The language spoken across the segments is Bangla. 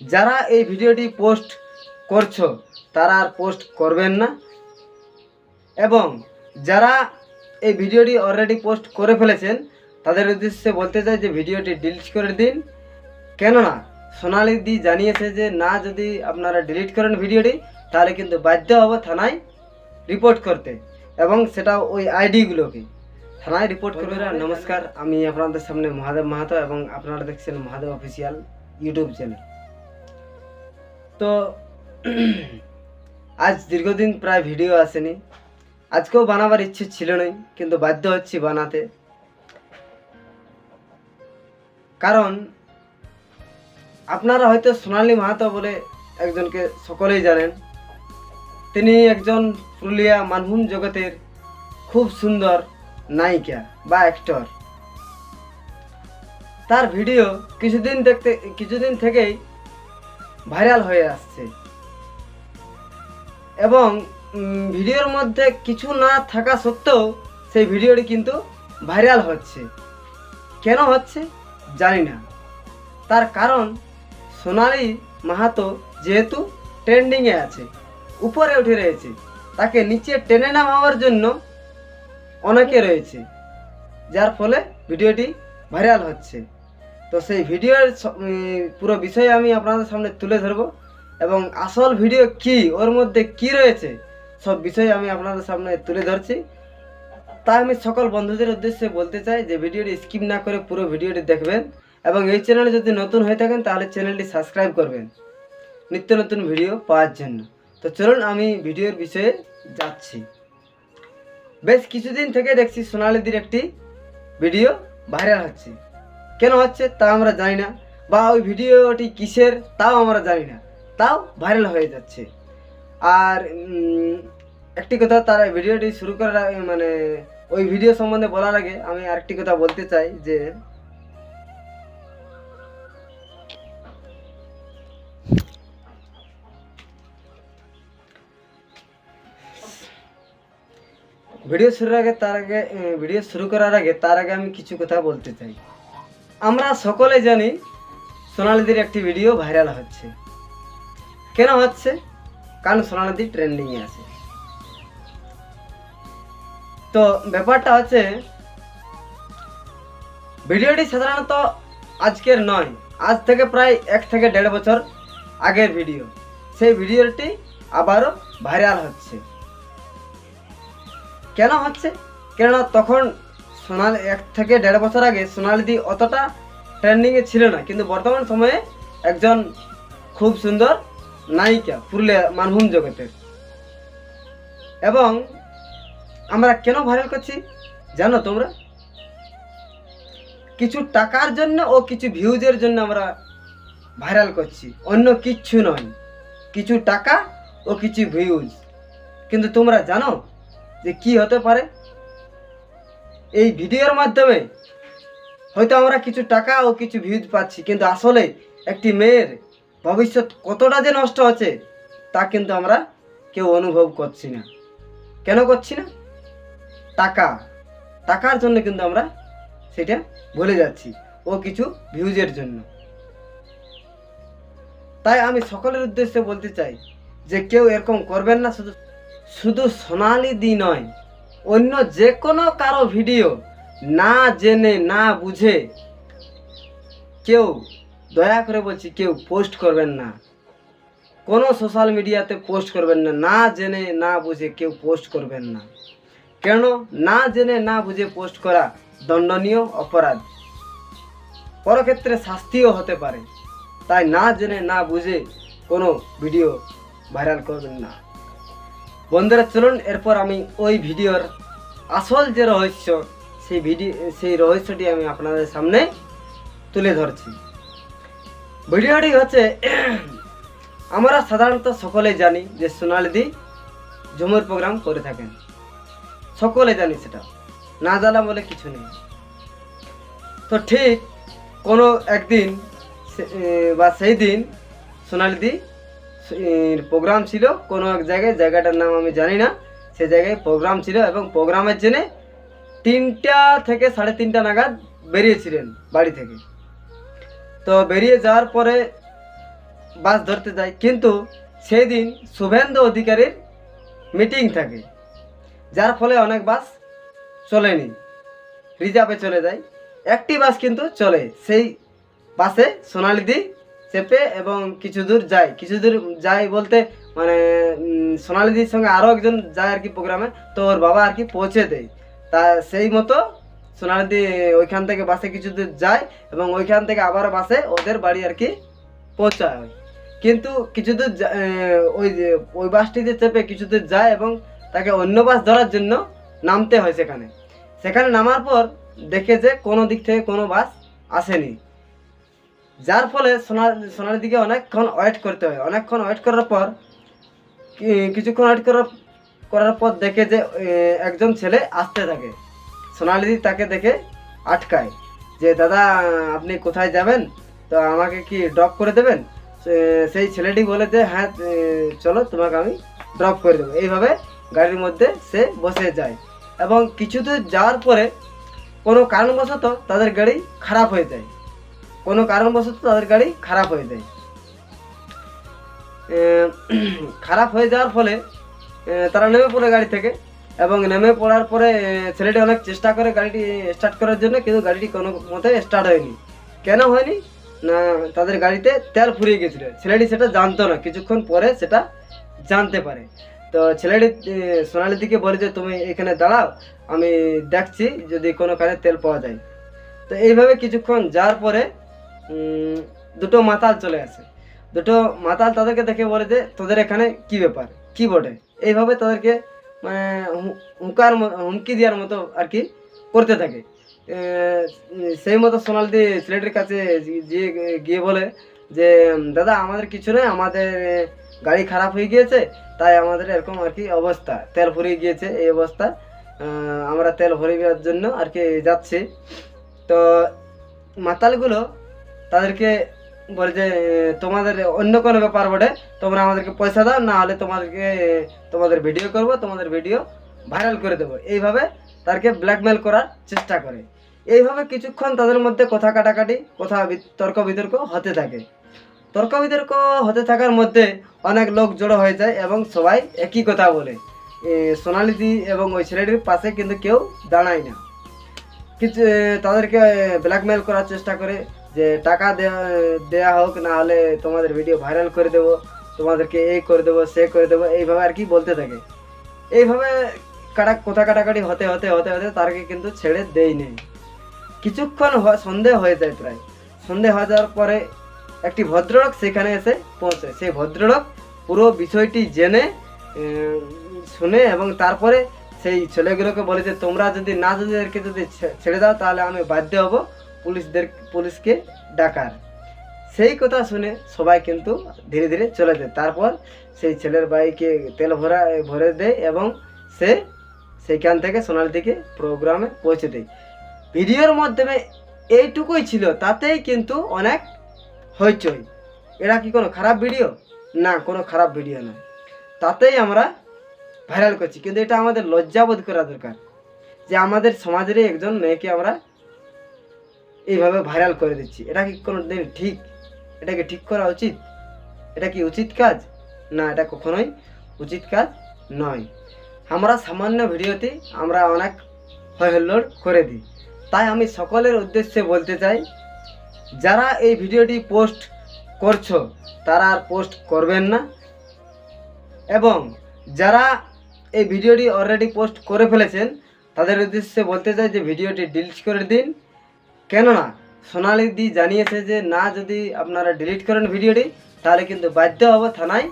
যারা এই ভিডিওটি পোস্ট করছ তারা আর পোস্ট করবেন না। এবং যারা এই ভিডিওটি অলরেডি পোস্ট করে ফেলেছেন তাদের উদ্দেশ্যে বলতে চাই যে ভিডিওটি ডিলিট করে দিন। কেননা সোনালি দি জানিয়েছে যে না যদি আপনারা ডিলিট করেন ভিডিওটি তাহলে কিন্তু বাধ্য হব থানায় রিপোর্ট করতে। এবং সেটা ওই আইডিগুলোকে থানায় রিপোর্ট করবে। নমস্কার আমি আপনাদের সামনে মহাদেব মাহাতো এবং আপনারা দেখছেন মহাদেব অফিসিয়াল ইউটিউব চ্যানেল তো আজ দীর্ঘদিন প্রায় ভিডিও আসেনি। আজকেও বানাবার ইচ্ছে ছিল না কিন্তু বাধ্য হচ্ছি বানাতে। কারণ আপনারা হয়তো সোনালী মাহাতো বলে একজনকে সকলেই জানেন। তিনি একজন পুরুলিয়া মানভূম জগতের খুব সুন্দর নায়িকা বা অ্যাক্টর তার ভিডিও কিছুদিন দেখতে কিছুদিন থেকেই ভাইরাল হয়ে আসছে। এবং ভিডিওর মধ্যে কিছু না থাকা সত্ত্বেও সেই ভিডিওটি কিন্তু ভাইরাল হচ্ছে। কেন হচ্ছে? জানি না। তার কারণ, সোনালি মাহাতো যেহেতু ট্রেন্ডিংয়ে আছে, উপরে উঠে রয়েছে, তাকে নিচে টেনে নামাবার জন্য অনেকে রয়েছে, যার ফলে ভিডিওটি ভাইরাল হচ্ছে। তো সেই ভিডিওর পুরো বিষয় আমি আপনাদের সামনে তুলে ধরবো এবং আসল ভিডিও কি, ওর মধ্যে কি রয়েছে, সব বিষয় আমি আপনাদের সামনে তুলে ধরছি। তাই আমি সকল বন্ধুদের উদ্দেশ্যে বলতে চাই যে ভিডিওটি স্কিপ না করে পুরো ভিডিওটি দেখবেন এবং এই চ্যানেলে যদি নতুন হয়ে থাকেন তাহলে চ্যানেলটি সাবস্ক্রাইব করবেন, নিত্য নতুন ভিডিও পাওয়ার জন্য। তো চলুন আমি ভিডিওর বিষয়ে যাচ্ছি। বেশ কিছুদিন থেকে দেখছি সোনালিদির একটি ভিডিও ভাইরাল হচ্ছে। কেন হচ্ছে তা আমরা জানি না, বা ওই ভিডিওটি কিসের তাও আমরা জানি না, তাও ভাইরাল হয়ে যাচ্ছে। আর একটি কথা তার ভিডিওটি শুরু করার আগে মানে ওই ভিডিও সম্বন্ধে বলার আগে আমি আরেকটি কথা বলতে চাই যে, ভিডিও শুরুর আগে তার আগে ভিডিও শুরু করার আগে তার আগে আমি কিছু কথা বলতে চাই। আমরা সকলে জানি সোনালিদির একটি ভিডিও ভাইরাল হচ্ছে। কেন হচ্ছে? কারণ সোনালিদি ট্রেন্ডিংয়ে আছে। তো ব্যাপারটা হচ্ছে ভিডিওটি সাধারণত আজকের নয়, আজ থেকে প্রায় এক থেকে দেড় বছর আগের ভিডিও সেই ভিডিওটি আবারও ভাইরাল হচ্ছে। কেন হচ্ছে? কেননা তখন সোনালি এক থেকে দেড় বছর আগে সোনালিদি অতটা ট্রেন্ডিংয়ে ছিল না, কিন্তু বর্তমান সময়ে একজন খুব সুন্দর নায়িকা পুরুলিয়া মানভূম জগতের। এবং আমরা কেন ভাইরাল করছি জানো তোমরা? কিছু টাকার জন্য ও কিছু ভিউজের জন্য আমরা ভাইরাল করছি, অন্য কিচ্ছু নয়। কিছু টাকা ও কিছু ভিউজ কিন্তু তোমরা জানো যে কি হতে পারে? এই ভিডিওর মাধ্যমে হয়তো আমরা কিছু টাকা ও কিছু ভিউজ পাচ্ছি, কিন্তু আসলে একটি মেয়ের ভবিষ্যৎ কতটা যে নষ্ট হচ্ছে, তা কিন্তু আমরা কেউ অনুভব করছি না। কেন করছি না? টাকা। টাকার জন্য কিন্তু আমরা সেটা ভুলে যাচ্ছি, ও কিছু ভিউজের জন্য। তাই আমি সকলের উদ্দেশ্যে বলতে চাই যে কেউ এরকম করবেন না, শুধু শুধু সোনালি দি নয়। অন্য যে কোনো কারও ভিডিও না জেনে, না বুঝে কেউ, দয়া করে বলছি কেউ পোস্ট করবেন না। কোনো সোশ্যাল মিডিয়াতে পোস্ট করবেন না না জেনে, না বুঝে কেউ পোস্ট করবেন না। কেন? না জেনে, না বুঝে পোস্ট করা দণ্ডনীয় অপরাধ। পরক্ষেত্রে শাস্তিও হতে পারে। তাই না জেনে, না বুঝে কোনো ভিডিও ভাইরাল করবেন না। বন্ধুরা, চলুন, এরপর আমি ওই ভিডিওর আসল যে রহস্য, সেই ভিডিও সেই রহস্যটি আমি আপনাদের সামনে তুলে ধরছি। ভিডিওটি হচ্ছে, আমরা সাধারণত সকলে জানি যে সোনালিদি ঝুমুর প্রোগ্রাম করে থাকেন। সকলে জানি সেটা, না জানা বলে কিছু নেই। তো ঠিক কোনো একদিন বা সেই দিন সোনালিদি প্রোগ্রাম ছিল, কোনো এক জায়গায়, জায়গাটার নাম আমি জানি না, সে জায়গায় প্রোগ্রাম ছিল এবং প্রোগ্রামের জন্যে তিনটা থেকে সাড়ে তিনটা নাগাদ বেরিয়েছিলেন বাড়ি থেকে। তো বেরিয়ে যাওয়ার পরে বাস ধরতে যায় কিন্তু সেই দিন শুভেন্দু অধিকারীর মিটিং থাকে, যার ফলে অনেক বাস চলেনি, রিজার্ভে চলে যায়। একটি বাস কিন্তু চলে, সেই বাসে সোনালিদি চেপে এবং কিছু দূর যায়। কিছু দূর যায় বলতে মানে সোনালিদির সঙ্গে আরও একজন যায় আর কি প্রোগ্রামে, তো ওর বাবা আর কি পৌঁছে দেয়। তা সেই মতো সোনালিদি ওইখান থেকে বাসে কিছু দূর যায় এবং ওইখান থেকে আবার বাসে ওদের বাড়ি আর কি পৌঁছায়। কিন্তু কিছু দূর ওই ওই বাসটিতে চেপে কিছু দূর যায় এবং তাকে অন্য বাস ধরার জন্য নামতে হয় সেখানে। সেখানে নামার পর দেখে যে কোনো দিক থেকে কোনো বাস আসেনি। যার ফলে সোনার সোনার দিকে অনেকক্ষণ ওয়েট করতে হয়। অনেকক্ষণ ওয়েট করার পর কিছুক্ষণ ওয়েট করার করার পর দেখে যে একজন ছেলে আসতে থাকে। সোনালিদি তাকে দেখে আটকায় যে, দাদা, আপনি কোথায় যাবেন? তো আমাকে কি ড্রপ করে দেবেন? সেই ছেলেটি বলে যে হ্যাঁ চলো, তোমাকে আমি ড্রপ করে দেবো। এইভাবে গাড়ির মধ্যে সে বসে যায়। এবং কিছু দূর যাওয়ার পরে কোনো কারণবশত তাদের গাড়ি খারাপ হয়ে যায়। কোনো কারণবশত তাদের গাড়ি খারাপ হয়ে যায়। খারাপ হয়ে যাওয়ার ফলে তারা নেমে পড়ে গাড়ি থেকে এবং নেমে পড়ার পরে ছেলেটি অনেক চেষ্টা করে গাড়িটি স্টার্ট করার জন্য কিন্তু গাড়িটি কোনো মতে স্টার্ট হয়নি। কেন হয়নি? না তাদের গাড়িতে তেল ফুরিয়ে গেছিল। ছেলেটি সেটা জানতো না। কিছুক্ষণ পরে সেটা জানতে পারে। তো ছেলেটি এ, সোনালির দিকে বলে যে তুমি এখানে দাঁড়াও আমি দেখছি যদি কোনো কানে তেল পাওয়া যায়। তো এইভাবে কিছুক্ষণ যাওয়ার পরে দুটো মাতাল চলে আসে দুটো মাতাল তাদেরকে দেখে বলে যে, তোদের এখানে কি ব্যাপার? কি বটে? এইভাবে তাদেরকে মানে হু- হুঙ্কার হুমকি দেওয়ার মতো আর কি করতে থাকে। সেই মতো সোনালদি ছেলেটির কাছে গিয়ে বলে যে, দাদা, আমাদের কিছু নয়, আমাদের গাড়ি খারাপ হয়ে গিয়েছে, তাই আমাদের এরকম আর কি অবস্থা। তেল ফুরিয়ে গিয়েছে এই অবস্থা। আমরা তেল ভরে দেওয়ার জন্য আর কি যাচ্ছি। তো মাতালগুলো তাদেরকে বলে যে, তোমাদের অন্য কোনো ব্যাপার বটে, তোমরা আমাদেরকে পয়সা দাও না হলে তোমাদেরকে, তোমাদের ভিডিও করব, তোমাদের ভিডিও ভাইরাল করে দেবো। এইভাবে তাদেরকে ব্ল্যাকমেল করার চেষ্টা করে। এইভাবে কিছুক্ষণ তাদের মধ্যে কথা কাটাকাটি, কথা তর্ক বিতর্ক হতে থাকে। তর্ক বিতর্ক হতে থাকার মধ্যে অনেক লোক জড়ো হয়ে যায় এবং সবাই একই কথা বলে। সোনালিদি এবং ওই ছেলেটির পাশে কিন্তু কেউ দাঁড়ায় না। কিছু তাদেরকে ব্ল্যাকমেল করার চেষ্টা করে। যে টাকা দেওয়া হোক, না হলে তোমাদের ভিডিও ভাইরাল করে দেবো, তোমাদেরকে এই করে দেবো, সে করে দেবো, এইভাবে আর কি বলতে থাকে। এইভাবে কাটা, কোথা কাটাকাটি হতে হতে হতে হতে তারকে কিন্তু ছেড়ে দেই নেই। কিছুক্ষণ সন্ধে হয়ে যায় প্রায়। সন্ধে হয়ে যাওয়ার পরে একটি ভদ্রলোক সেখানে এসে পৌঁছে সেই ভদ্রলোক পুরো বিষয়টি জেনে শুনে এবং তারপরে সেই ছেলেগুলোকে বলে যে, তোমরা যদি না যদি এদেরকে যদি ছেড়ে দাও, তাহলে আমি বাধ্য হব পুলিশদের পুলিশকে ডাকার। সেই কথা শুনে সবাই কিন্তু ধীরে ধীরে চলে যায়। তারপর সেই ছেলের বাইকে তেল ভরা, ভরে দেয় এবং সে সেইখান থেকে সোনালি প্রোগ্রামে পৌঁছে দেয়। ভিডিওর মাধ্যমে এইটুকুই ছিল, তাতেই কিন্তু অনেক হইচই। এটা কি কোনো খারাপ ভিডিও? না, কোনো খারাপ ভিডিও না। তাতেই আমরা ভাইরাল করছি। কিন্তু এটা আমাদের লজ্জাবোধ করা দরকার যে আমাদের সমাজেরই একজন মেয়েকে আমরা এইভাবে ভাইরাল করে দিচ্ছি। এটা কি কোনো দিন ঠিক এটাকে ঠিক করা উচিত? এটা কি উচিত কাজ? না, এটা কখনোই উচিত কাজ নয়। আমরা সামান্য ভিডিওতে আমরা অনেক হল্লোড় করে দিই। তাই আমি সকলের উদ্দেশ্যে বলতে চাই, যারা এই ভিডিওটি পোস্ট করছ, তারা আর পোস্ট করবেন না। এবং যারা এই ভিডিওটি অলরেডি পোস্ট করে ফেলেছেন, তাদের উদ্দেশ্যে বলতে চাই যে ভিডিওটি ডিলিট করে দিন। কেননা সোনালি দি জানিয়েছে যে, না, যদি আপনারা ডিলিট করেন ভিডিওটি তাহলে কিন্তু বাধ্য হব থানায়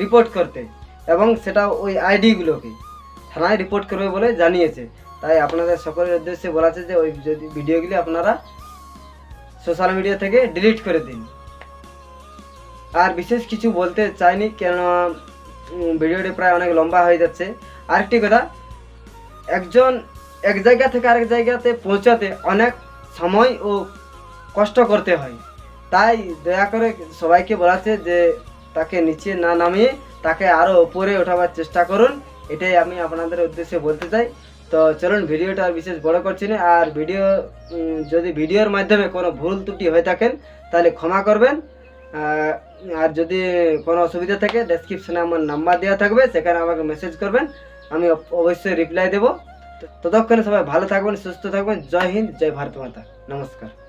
রিপোর্ট করতে। এবং সেটা ওই আইডিগুলোকে থানায় রিপোর্ট করবে বলে জানিয়েছে। তাই আপনাদের সকলের উদ্দেশ্যে বলা আছে যে, ওই যদি ভিডিওগুলি আপনারা সোশ্যাল মিডিয়া থেকে ডিলিট করে দিন। আর বিশেষ কিছু বলতে চাইনি কেন ভিডিওটি প্রায় অনেক লম্বা হয়ে যাচ্ছে। আরেকটি কথা, একজন এক জায়গা থেকে আরেক জায়গাতে পৌঁছাতে অনেক সময় ও কষ্ট করতে হয়। তাই দয়া করে সবাইকে বলাচ্ছে যে, তাকে নিচে না নামিয়ে তাকে আরও উপরে ওঠাবার চেষ্টা করুন। এটাই আমি আপনাদের উদ্দেশ্যে বলতে চাই। তো চলুন ভিডিওটা আর বিশেষ বড় করছি না। আর ভিডিও যদি ভিডিওর মাধ্যমে কোনো ভুল ত্রুটি হয়ে থাকেন, তাহলে ক্ষমা করবেন। আর যদি কোনো অসুবিধা থাকে ডেসক্রিপশনে আমার নাম্বার দেওয়া থাকবে। সেখানে আমাকে মেসেজ করবেন। আমি অবশ্যই রিপ্লাই দেবো। ততক্ষণে সবাই ভালো থাকবেন সুস্থ থাকবেন। জয় হিন্দ জয় ভারত মাতা। নমস্কার।